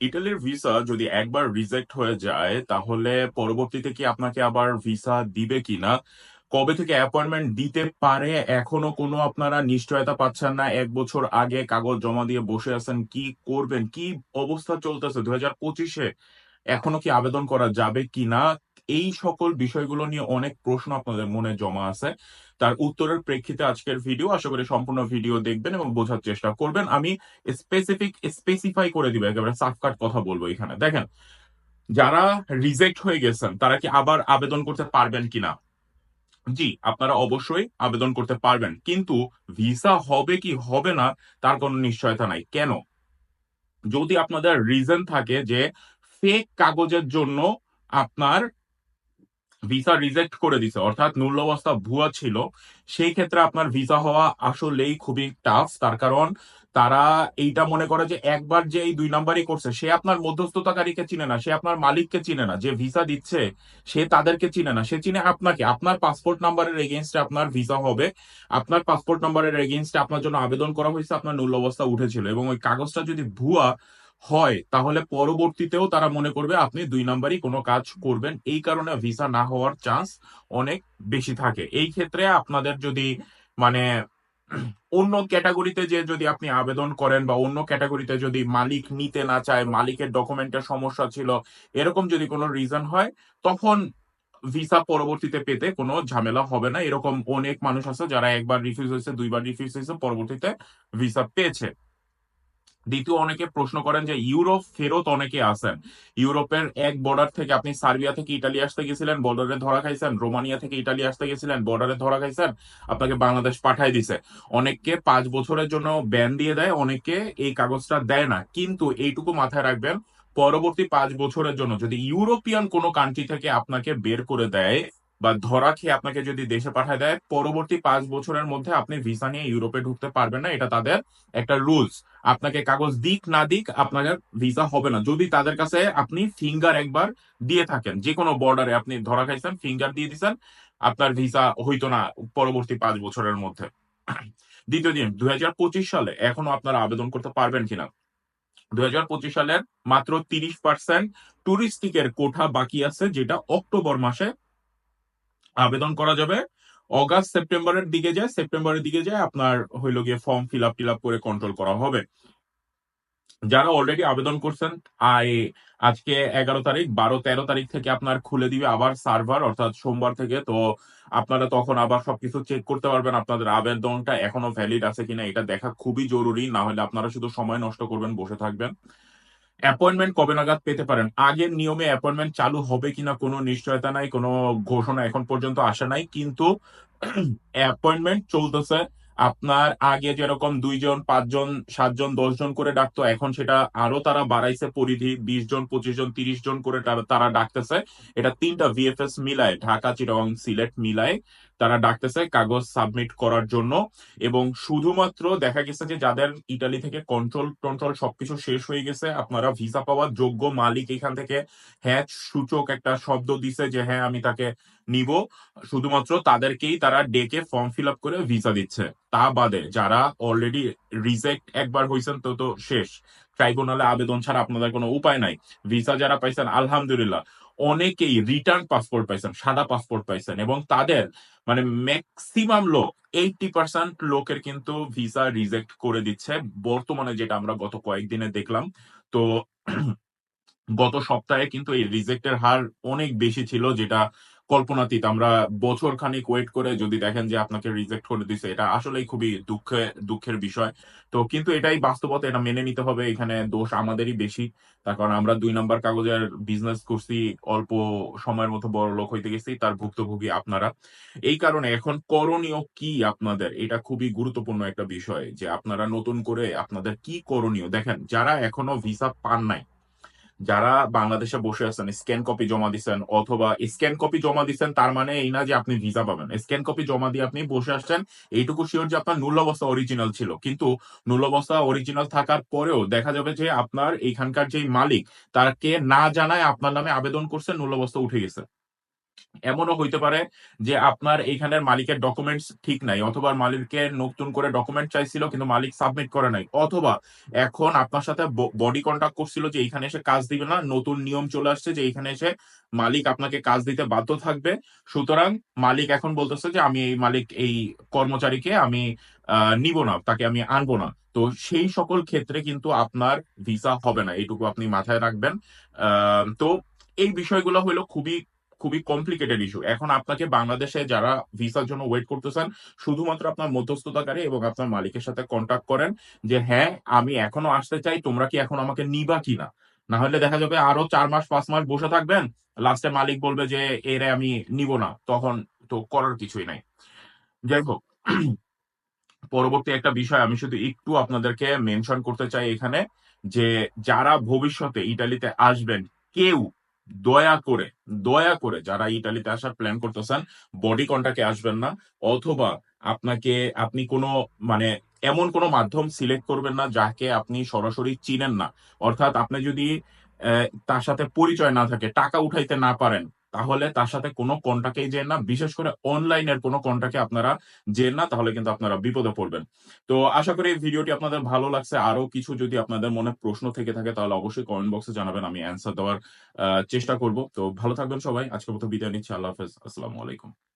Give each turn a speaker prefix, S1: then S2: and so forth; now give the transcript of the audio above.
S1: ইটালির ভিসা যদি একবার রিজেক্ট হয়ে যায়, তাহলে পরবর্তীতে কি আপনাকে আবার ভিসা দিবে কিনা? কবে থেকে অ্যাপয়েন্টমেন্ট দিতে পারে, এখনও কোনো আপনারা নিশ্চয়তা পাচ্ছেন না, এক বছর আগে কাগজ জমা দিয়ে বসে আছেন, কি করবেন, কি অবস্থা চলতেছে? দু হাজার পঁচিশে এখনও কি আবেদন করা যাবে কিনা? এই সকল বিষয়গুলো নিয়ে অনেক প্রশ্ন আপনাদের মনে জমা আছে। তার উত্তরের প্রেক্ষিতে আজকের ভিডিও আশা করি সম্পূর্ণ ভিডিও দেখবেন এবং বোঝার চেষ্টা করবেন। আমি স্পেসিফিক স্পেসিফাই করে দিব, একেবারে সাফকাট কথা বলব এখানে। দেখেন, যারা রিজেক্ট হয়ে গেছেন, তারা কি আবার আবেদন করতে পারবেন কিনা? জি, আপনারা অবশ্যই আবেদন করতে পারবেন। কিন্তু ভিসা হবে কি হবে না, তার কোনো নিশ্চয়তা নাই। কেন? যদি আপনাদের রিজন থাকে যে ফেক কাগজের জন্য আপনার ভিসা রিজেক্ট করে দিছে, অর্থাৎ মূল্য অবস্থা ভুয়া ছিল, সেই ক্ষেত্রে আপনার ভিসা হওয়া আসলেই খুবই টাফ তার কারণ তারা এইটা মনে করে যে একবার যে এই দুই নাম্বারই করছে, সে আপনার মধ্যস্থতাকারীকে চিনে না, সে আপনার মালিককে চিনে না, যে ভিসা দিচ্ছে, সে তাদেরকে চিনে না, সে চিনে আপনাকে। আপনার পাসপোর্ট নাম্বারের এগেনস্টে আপনার ভিসা হবে। আপনার পাসপোর্ট নাম্বারের এগেনস্টে আপনার জন্য আবেদন করা হয়েছে, আপনার মূল্য অবস্থা উঠেছিল। এবং ওই কাগজটা যদি ভুয়া হয়, তাহলে পরবর্তীতেও তারা মনে করবে আপনি দুই নাম্বারই কোনো কাজ করবেন। এই কারণে ভিসা না হওয়ার চান্স অনেক বেশি থাকে। এই ক্ষেত্রে আপনাদের যদি মানে অন্য ক্যাটাগরিতে যে যদি আপনি আবেদন করেন বা অন্য ক্যাটাগরিতে যদি মালিক নিতে না চায়, মালিকের ডকুমেন্টের সমস্যা ছিল, এরকম যদি কোনো রিজন হয়, তখন ভিসা পরবর্তীতে পেতে কোনো ঝামেলা হবে না। এরকম অনেক মানুষ আছে যারা একবার রিফিউজ হয়েছে, দুইবার রিফিউজ হয়েছে, পরবর্তীতে ভিসা পেয়েছে। দ্বিতীয় অনেকে প্রশ্ন করেন যে ইউরোপ ফেরত অনেকে আসেন ইউরোপের এক বর্ডার থেকে আপনি সার্বিয়া থেকে ইটালি আসতে গেছিলেন বর্ডারে ধরা খাইছেন, রোমানিয়া থেকে ইটালি আসতে গেছিলেন বর্ডারে ধরা খাইছেন, আপনাকে বাংলাদেশ পাঠাই দিছে। অনেককে পাঁচ বছরের জন্য ব্যান দিয়ে দেয়, অনেকে এই কাগজটা দেয় না। কিন্তু এইটুকু মাথায় রাখবেন, পরবর্তী পাঁচ বছরের জন্য যদি ইউরোপিয়ান কোনো কান্ট্রি থেকে আপনাকে বের করে দেয় বা ধরা খেয়ে আপনাকে যদি দেশে পাঠায় দেয়, পরবর্তী পাঁচ বছরের মধ্যে আপনি ভিসা নিয়ে ইউরোপে ঢুকতে পারবেন না। এটা তাদের একটা রুলস আপনাকে কাগজ দিক না দিক আপনার ভিসা হবে না। যদি তাদের কাছে আপনি ফিঙ্গার একবার দিয়ে থাকেন যে কোনো বর্ডারে আপনি ধরা খাইছেন ফিঙ্গার দিয়ে দিচ্ছেন আপনার ভিসা হইতো না পরবর্তী পাঁচ বছরের মধ্যে। দ্বিতীয় দিন দুই হাজার পঁচিশ সালে এখনও আপনারা আবেদন করতে পারবেন কিনা? দুই হাজার পঁচিশ সালের মাত্র তিরিশ পার্সেন্ট টুরিস্টিকের কোঠা বাকি আছে, যেটা অক্টোবর মাসে আবেদন করা যাবে। অগাস্ট সেপ্টেম্বরের দিকে যায়, সেপ্টেম্বরের দিকে যায় আপনার হইল গিয়ে ফর্ম ফিল আপ টিল আপ করে কন্ট্রোল করা হবে। যারা অলরেডি আবেদন করছেন আই আজকে এগারো তারিখ, বারো, তেরো তারিখ থেকে আপনার খুলে দিবে আবার সার্ভার অর্থাৎ সোমবার থেকে। তো আপনারা তখন আবার সবকিছু চেক করতে পারবেন আপনাদের আবেদনটা এখনও ভ্যালিড আছে কিনা, এটা দেখা খুবই জরুরি। না হলে আপনারা শুধু সময় নষ্ট করবেন, বসে থাকবেন। অ্যাপয়েন্টমেন্ট কবে নাগাদ পেতে পারেন? আগের নিয়মে অ্যাপয়েন্টমেন্ট চালু হবে কিনা কোনো নিশ্চয়তা নাই, কোনো ঘোষণা এখন পর্যন্ত আসে নাই, কিন্তু অ্যাপয়েন্টমেন্ট চলতেছে। আপনার আগে যেরকম দুইজন, পাঁচজন, সাতজন, দশজন করে ডাকতো, এখন সেটা আরও তারা বাড়াইছে পরিধি বিশ জন পঁচিশ জন তিরিশ জন করে তারা- ডাকতেছে। এটা তিনটা ভিএফএস মিলায়, ঢাকা চিরং সিলেট মিলায়। তারা ডাকতেছে কাগজ সাবমিট করার জন্য। এবং শুধুমাত্র দেখা গেছে যে যাদের ইটালি থেকে কন্ট্রোল টন্ট্রোল সবকিছু শেষ হয়ে গেছে, আপনারা ভিসা পাওয়ার যোগ্য মালিক এখান থেকে হ্যাঁ সূচক একটা শব্দ দিছে যে হ্যাঁ আমি তাকে নিব। শুধুমাত্র তাদেরকেই তারা ডেকে ফর্ম ফিল আপ করে ভিসা দিচ্ছে। তা বাদে যারা অলরেডি রিজেক্ট একবার হয়েছেন তো তো শেষ। ট্রাইব্যুনালে আবেদন ছাড়া আপনাদের কোনো উপায় নাই। ভিসা যারা পাইছেন, আলহামদুলিল্লাহ, অনেকেই রিটার্ন পাসপোর্ট পাইছেন, সাদা পাসপোর্ট পাইছেন এবং তাদের মানে ম্যাক্সিমাম লোক এইটি পার্সেন্ট লোকের কিন্তু ভিসা রিজেক্ট করে দিচ্ছে। বর্তমানে যেটা আমরা গত কয়েকদিনে দেখলাম, তো গত সপ্তাহে কিন্তু এই রিজেক্টের হার অনেক বেশি ছিল, যেটা কল্পনাতীত। আমরা বছর খানিক ওয়েট করে যদি দেখেন যে আপনাকে রিজেক্ট করে দিছে, এটা আসলেই খুবই দুঃখে, দুঃখের বিষয়। তো কিন্তু এটাই বাস্তবতা, এটা মেনে নিতে হবে, এখানে দোষ আমাদেরই বেশি। তার কারণ আমরা দুই নাম্বার কাগজের বিজনেস করছি, অল্প সময়ের মতো বড় লোক হইতে গেছি, তার ভুক্তভোগী আপনারা। এই কারণে এখন করণীয় কি আপনাদের? এটা খুবই গুরুত্বপূর্ণ একটা বিষয় যে আপনারা নতুন করে আপনাদের কি করণীয়? দেখেন, যারা এখনও ভিসা পান নাই যারা বাংলাদেশে বসে আছেন স্ক্যান কপি জমা দিচ্ছেন অথবা স্ক্যান কপি জমা দিচ্ছেন তার মানে এই না যে আপনি ভিসা পাবেন। স্ক্যান কপি জমা দিয়ে আপনি বসে আসছেন, এইটুকু শিওর যে আপনার নূল্যবস্থা অরিজিনাল ছিল। কিন্তু নূল্যবস্থা অরিজিনাল থাকার পরেও দেখা যাবে যে আপনার এখানকার যে মালিক, তাকে না জানায় আপনার নামে আবেদন করছে নূল্যবস্থা উঠে গেছে। এমনও হইতে পারে যে আপনার এইখানের মালিকের ডকুমেন্টস ঠিক নাই, অথবা মালিকের নতুন করে ডকুমেন্ট চাইছিল কিন্তু মালিক সাবমিট করে নাই, অথবা এখন আপনার সাথে বডি কন্ট্যাক্ট করছিল যে এইখানে এসে কাজ দিবে না, নতুন নিয়ম চলে আসছে যে এইখানে এসে মালিক আপনাকে কাজ দিতে বাধ্য থাকবে। সুতরাং মালিক এখন বলতেছে যে আমি এই মালিক, এই কর্মচারীকে আমি নিব না, তাকে আমি আনব না। তো সেই সকল ক্ষেত্রে কিন্তু আপনার ভিসা হবে না, এইটুকু আপনি মাথায় রাখবেন। তো এই বিষয়গুলো হলো খুবই খুবই কমপ্লিকেটেড ইস্যু এখন আপনাকে বাংলাদেশে যারা ভিসার জন্য ওয়েট করতেছেন, শুধুমাত্র আপনার মধ্যস্থতাকারী এবং আপনার মালিকের সাথে কন্ট্যাক্ট করেন যে হ্যাঁ আমি এখনও আসতে চাই, তোমরা কি এখন আমাকে নিবা কিনা? না হলে দেখা যাবে আরও চার মাস, পাঁচ মাস বসে থাকবেন লাস্টে মালিক বলবে যে, এরে আমি নিব না। তখন তো করার কিছুই নাই। যাই হোক, পরবর্তী একটা বিষয় আমি শুধু একটু আপনাদেরকে মেনশন করতে চাই এখানে, যে যারা ভবিষ্যতে ইটালিতে আসবেন, কেউ দয়া করে দয়া করে যারা ইটালিতে আসার প্ল্যান করতেছেন বডি কন্টাকে আসবেন না, অথবা আপনাকে, আপনি কোনো মানে এমন কোনো মাধ্যম সিলেক্ট করবেন না যাকে আপনি সরাসরি চিনেন না। অর্থাৎ আপনি যদি তার সাথে পরিচয় না থাকে, টাকা উঠাইতে না পারেন তাহলে তার সাথে কোনো কন্টাক্টেই যেন না, বিশেষ করে অনলাইনের কোনো কন্টাক্টে আপনারা যেন না, তাহলে কিন্তু আপনারা বিপদে পড়বেন। তো আশা করি এই ভিডিওটি আপনাদের ভালো লাগছে। আরও কিছু যদি আপনাদের মনে প্রশ্ন থেকে থাকে, তাহলে অবশ্যই কমেন্ট বক্সে জানাবেন। আমি অ্যান্সার দেওয়ার চেষ্টা করব। তো ভালো থাকবেন সবাই। আজকের মতো বিদায় নিচ্ছি। আল্লাহ হাফেজ। আসসালামু আলাইকুম।